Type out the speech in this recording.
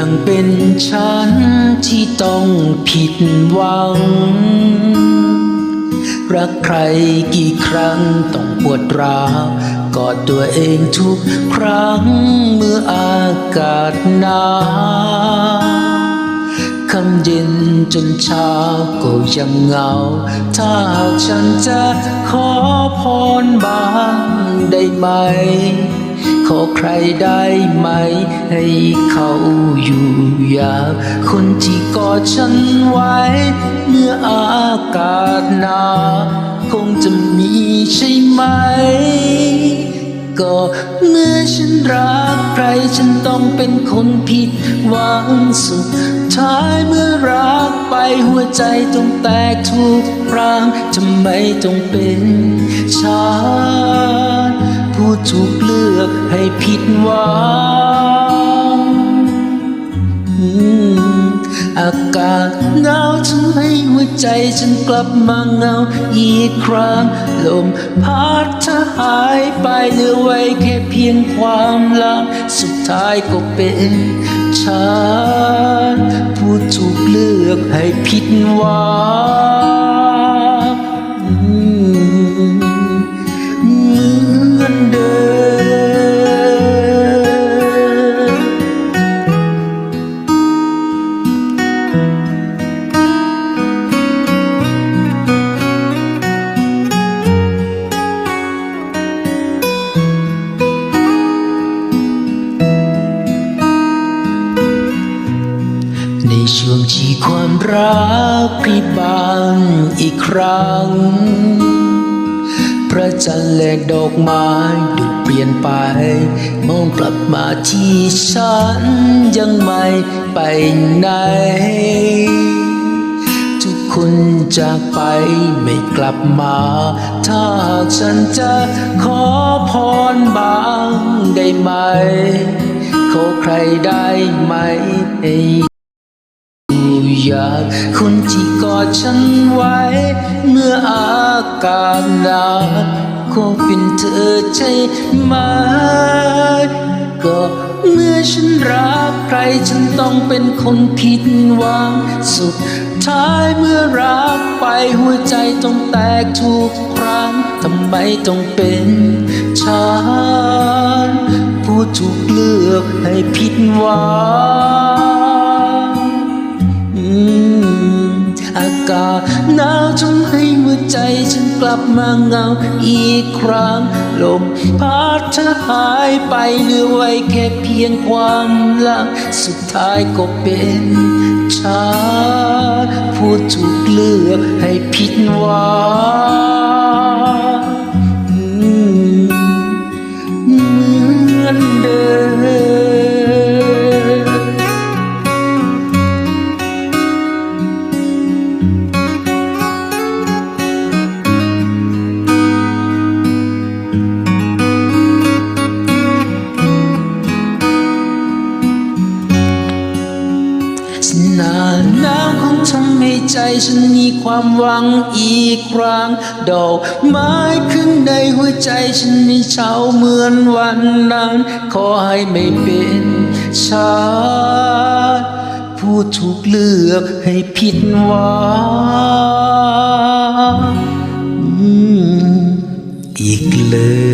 ังเป็นฉันที่ต้องผิดหวัง รักใครกี่ครั้งต้องปวดร้าวกอดตัวเองทุกครั้งเมื่ออากาศหนาวคำเย็นจนเช้าก็ยังเหงา ถ้าหากฉันจะขอพรบ้างได้ไหม ขอใครได้ไหม ให้เขาอยู่ยาวคนที่กอดฉันไว้ เมื่ออากาศหนาวคงจะมีใช่ไหม ก็เมื่อฉันรักใครฉันต้องเป็นคนผิดหวังสุดท้ายเมื่อรักไปหัวใจต้องแตกทุกครั้งทำไมต้องเป็นฉัน ผู้ถูกเลือกให้ผิดหวังอากาศหนาวทำให้หัวใจฉันกลับมาเงาอีกครั้ง ลมพัดเธอหายไปเหลือไว้แค่เพียงความลับสุดท้ายก็เป็นฉันผู้ถูกเลือกให้ผิดหวัง ความรักพิบานอีกครั้ง พระจันทร์และดอกไม้ดูเปลี่ยนไป มองกลับมาที่ฉันยังไม่ไปไหน ทุกคนจากไปไม่กลับมา ถ้าหากฉันจะขอพรบางได้ไหม ขอใครได้ไหมให้ อยากคนที่กอดฉันไว้ เมื่ออากาศหนาวคงเป็นเธอใช่ไหมก็เมื่อฉันรักใครฉันต้องเป็นคนผิดหวังสุดท้ายเมื่อรักไปหัวใจต้องแตกทุกครั้งทำไมต้องเป็นฉันผู้ถูกเลือกให้ผิดหวังากาศหนาวทำให้หัวใจฉันกลับมาเงาอีกครั้ง ลมพัดเธอหายไปเหลือไว้แค่เพียงความลัง สุดท้ายก็เป็นฉันผู้ถูกเลือกให้ผิดหวัง ใจฉันมีความหวังอีกครั้ง ดอกไม้ขึ้นในหัวใจฉันในเช้าเหมือนวันนั้น ขอให้ไม่เป็นชาติผู้ถูกเลือกให้ผิดหวังอีกเลย